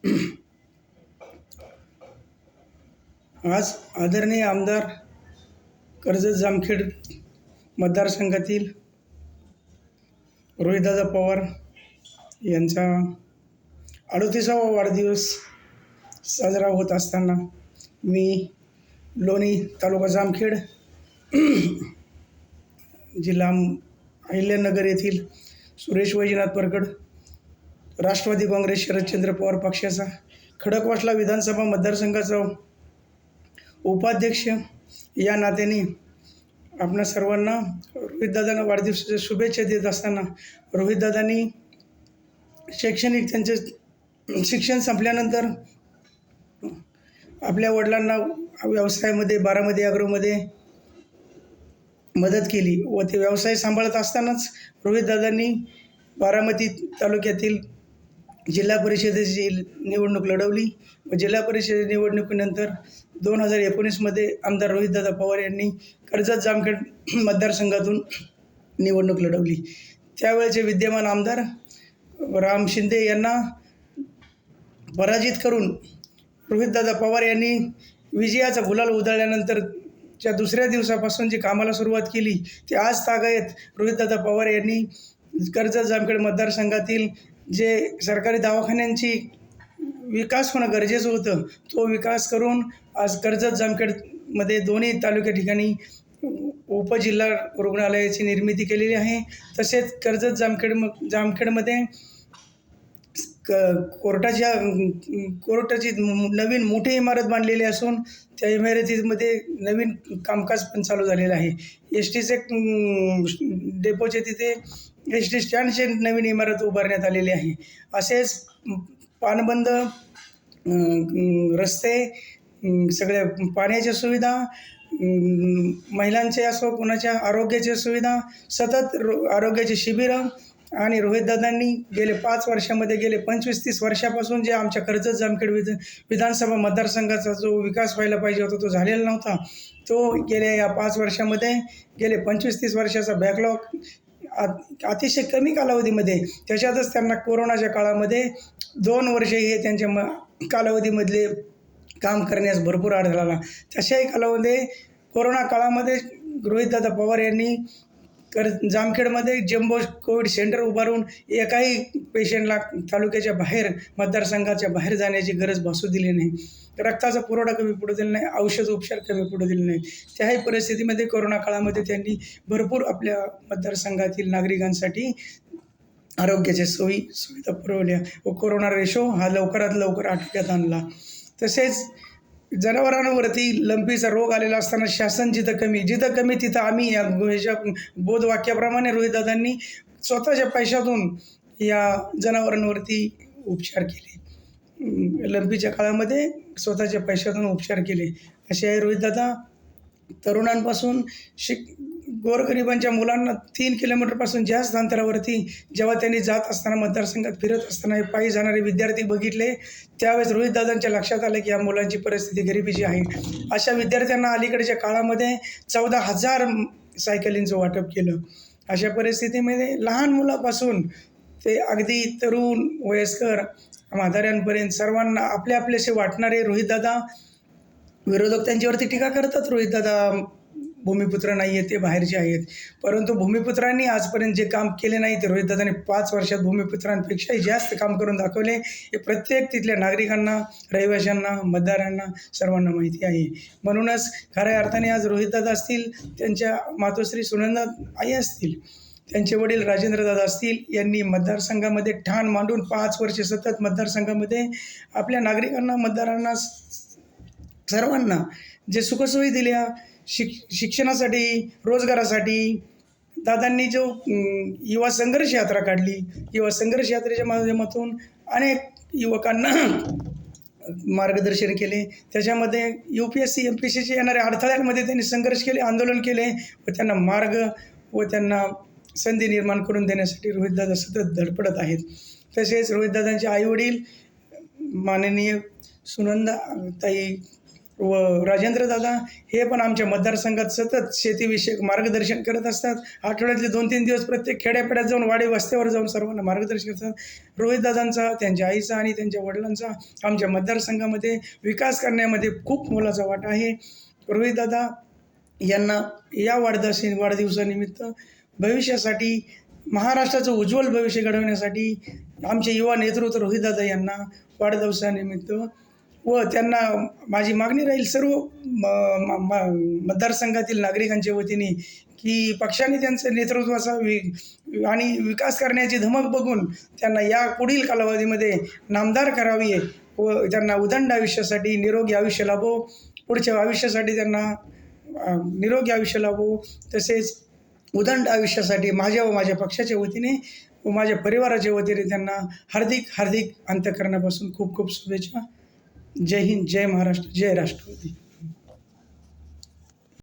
आज आदरणीय आमदार कर्जत जामखेड मतदारसंघातील रोहितदादा पवार यांचा अडतीसावा वाढदिवस साजरा होत असताना मी लोणी तालुका जामखेड जिल्हा अहिल्यानगर येथील सुरेश वैजनाथ परगड राष्ट्रवादी काँग्रेस शरदचंद्र पवार पक्षाचा खडकवासला विधानसभा मतदारसंघाचा उपाध्यक्ष. या नात्याने आपणा सर्वांना रोहितदादांना वाढदिवसाच्या शुभेच्छा देत असताना रोहितदादांनी शैक्षणिक त्यांचे शिक्षण संपल्यानंतर आपल्या वडिलांना व्यवसायामध्ये बारामती अग्रोमध्ये मदत केली व ते व्यवसाय सांभाळत असतानाच रोहितदादांनी बारामती तालुक्यातील जिल्हा परिषदेची निवडणूक लढवली व जिल्हा परिषद निवडणुकीनंतर दोन हजार एकोणीसमध्ये आमदार रोहितदादा पवार यांनी कर्जत जामखेड मतदारसंघातून निवडणूक लढवली. त्यावेळेचे विद्यमान आमदार राम शिंदे यांना पराजित करून रोहितदादा पवार यांनी विजयाचा गुलाल उधळल्यानंतर च्या दुसऱ्या दिवसापासून जी कामाला सुरुवात केली ती आज तागायत रोहितदादा पवार यांनी कर्जत जामखेड मतदारसंघातील जे सरकारी दवाखान्यांची विकास होणं गरजेचं होतं तो विकास करून आज कर्जत जामखेडमध्ये दोन्ही तालुक्या ठिकाणी उपजिल्हा रुग्णालयाची निर्मिती केलेली आहे. तसेच कर्जत जामखेड जामखेडमध्ये क कोर्टाच्या कोर्टाची नवीन मोठी इमारत बांधलेली असून त्या इमारतीमध्ये नवीन कामकाज पण चालू झालेलं आहे. एस टीचे डेपोचे तिथे एस टी स्टँडचे नवीन इमारत उभारण्यात आलेली आहे. असेच पाणबंद रस्ते सगळ्या पाण्याच्या सुविधा महिलांचे असो कोणाच्या आरोग्याच्या सुविधा सतत रो आरोग्याची शिबिरं आणि रोहितदादांनी गेले पाच वर्षामध्ये गेले पंचवीस तीस वर्षापासून जे आमच्या कर्जत जामखेड विध विधानसभा मतदारसंघाचा जो विकास व्हायला पाहिजे होता तो झालेला नव्हता. तो गेल्या या पाच वर्षामध्ये गेले पंचवीस तीस वर्षाचा बॅकलॉग अतिशय कमी कालावधीमध्ये. त्याच्यातच त्यांना कोरोनाच्या काळामध्ये दोन वर्षे हे त्यांच्या म कालावधीमधले काम करण्यास भरपूर अडथळा आला तशाही कालावधी कोरोना काळामध्ये रोहितदादा पवार यांनी कर जामखेडमध्ये जम्बो कोविड सेंटर उभारून एकाही पेशंटला तालुक्याच्या बाहेर मतदारसंघाच्या बाहेर जाण्याची गरज भासू दिली नाही. रक्ताचा पुरवठा कमी पडू दिला नाही औषध उपचार कमी पडू दिले नाही त्याही परिस्थितीमध्ये कोरोना काळामध्ये त्यांनी भरपूर आपल्या मतदारसंघातील नागरिकांसाठी आरोग्याच्या सोयी सुविधा पुरवल्या व कोरोना रेशो हा लवकरात लवकर आटोक्यात आणला. तसेच जनावरांवरती लंपीचा रोग आलेला असताना शासन जिथं कमी जिथं कमी तिथं आम्ही या ह्याच्या बोधवाक्याप्रमाणे रोहितदादांनी स्वतःच्या पैशातून या जनावरांवरती उपचार केले. लंपीच्या काळामध्ये स्वतःच्या पैशातून उपचार केले. असे आहे रोहितदादा तरुणांपासून शिक गोरगरिबांच्या मुलांना तीन किलोमीटरपासून जास्त अंतरावरती जेव्हा त्यांनी जात असताना मतदारसंघात फिरत असताना हे पायी जाणारे विद्यार्थी बघितले त्यावेळेस रोहितदादांच्या लक्षात आलं की या मुलांची परिस्थिती गरिबीची आहे. अशा विद्यार्थ्यांना अलीकडच्या काळामध्ये चौदा हजार सायकलींचं वाटप केलं. अशा परिस्थितीमध्ये लहान मुलापासून ते अगदी तरुण वयस्कर म्हाताऱ्यांपर्यंत सर्वांना आपले आपलेसे वाटणारे रोहितदादा विरोधक त्यांच्यावरती टीका करतात. रोहितदादा भूमिपुत्र नाही आहेत ते बाहेरचे आहेत. परंतु भूमिपुत्रांनी आजपर्यंत जे काम केले नाही ते रोहितदादांनी पाच वर्षात भूमिपुत्रांपेक्षाही जास्त काम करून दाखवले. हे प्रत्येक तिथल्या नागरिकांना रहिवाशांना मतदारांना सर्वांना माहिती आहे. म्हणूनच खऱ्या अर्थाने आज रोहितदादा असतील त्यांच्या मातोश्री सुनंदा आई असतील त्यांचे वडील राजेंद्रदादा असतील यांनी मतदारसंघामध्ये ठाण मांडून पाच वर्षे सतत मतदारसंघामध्ये आपल्या नागरिकांना मतदारांना सर्वांना जे सुखसोयी दिल्या शिक शिक्षणासाठी रोजगारासाठी दादांनी जो युवा संघर्ष यात्रा काढली. युवा संघर्ष यात्रेच्या माध्यमातून अनेक युवकांना मार्गदर्शन केले. त्याच्यामध्ये U P S C M P S सीचे येणाऱ्या अडथळ्यांमध्ये त्यांनी संघर्ष केले आंदोलन केले व त्यांना मार्ग व त्यांना संधी निर्माण करून देण्यासाठी रोहितदादा सतत धडपडत आहेत. तसेच रोहितदादांचे आईवडील माननीय सुनंदा ताई व राजेंद्र दादा हे पण आमच्या मतदारसंघात सतत शेतीविषयक मार्गदर्शन करत असतात. आठवड्यातले दोन तीन दिवस प्रत्येक खेड्यापेड्यात जाऊन वाडी वस्त्यावर जाऊन सर्वांना मार्गदर्शन करतात. रोहितदादांचा त्यांच्या आईचा आणि त्यांच्या वडिलांचा आमच्या मतदारसंघामध्ये विकास करण्यामध्ये खूप मोलाचा वाटा आहे. रोहितदादा यांना या वाढदिवस वाढदिवसानिमित्त भविष्यासाठी महाराष्ट्राचं उज्ज्वल भविष्य घडवण्यासाठी आमचे युवा नेतृत्व रोहितदादा यांना वाढदिवसानिमित्त व त्यांना माझी मागणी राहील सर्व म- म- म- मतदारसंघातील नागरिकांच्या वतीने की पक्षाने त्यांचं नेतृत्वाचा वि आणि विकास करण्याची धमक बघून त्यांना या पुढील कालावधीमध्ये नामदार करावी व त्यांना उदंड आयुष्यासाठी निरोगी आयुष्य लाभो पुढच्या आयुष्यासाठी त्यांना निरोगी आयुष्य लाभो तसेच उदंड आयुष्यासाठी माझ्या व माझ्या पक्षाच्या वतीने व माझ्या परिवाराच्या वतीने त्यांना हार्दिक हार्दिक अंतकरणापासून खूप खूप शुभेच्छा. जय हिंद जय महाराष्ट्र जय राष्ट्रपती